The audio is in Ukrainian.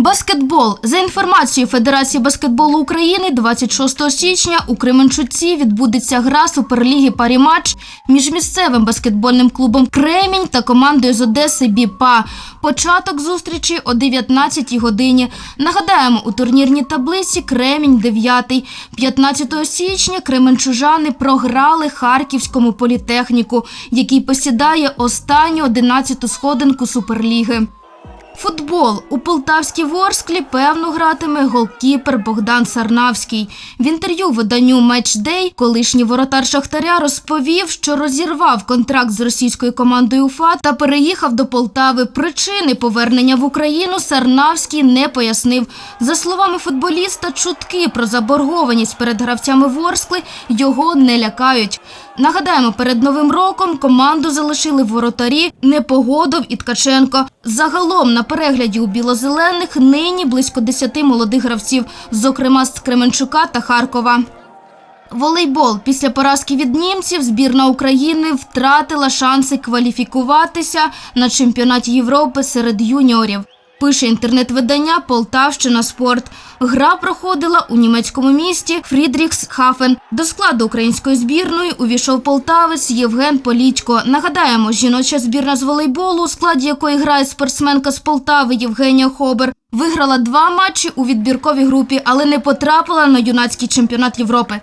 Баскетбол за інформацією Федерації баскетболу України, 26 січня у Кременчуці відбудеться гра Суперліги Паріматч між місцевим баскетбольним клубом Кремінь та командою з Одеси Біпа. Початок зустрічі о 19 годині. Нагадаємо, у турнірній таблиці Кремінь 9. 15 січня кременчужани програли Харківському політехніку, який посідає останню 11-ту сходинку Суперліги. Футбол у Полтавській Ворсклі певно гратиме голкіпер Богдан Сарнавський. В інтерв'ю виданню Матчдей колишній воротар Шахтаря розповів, що розірвав контракт з російською командою УФА та переїхав до Полтави. Причини повернення в Україну Сарнавський не пояснив. За словами футболіста, чутки про заборгованість перед гравцями Ворскли його не лякають. Нагадаємо, перед новим роком команду залишили воротарі Непогодов і Ткаченко. Загалом на перегляді у білозелених нині близько 10 молодих гравців, зокрема з Кременчука та Харкова. Волейбол після поразки від німців збірна України втратила шанси кваліфікуватися на чемпіонаті Європи серед юніорів. Пише інтернет-видання Полтавщина Спорт. Гра проходила у німецькому місті Фрідріхсхафен. До складу української збірної увійшов полтавець Євген Полічко. Нагадаємо, жіноча збірна з волейболу, у складі якої грає спортсменка з Полтави Євгенія Хобер, виграла два матчі у відбірковій групі, але не потрапила на юнацький чемпіонат Європи.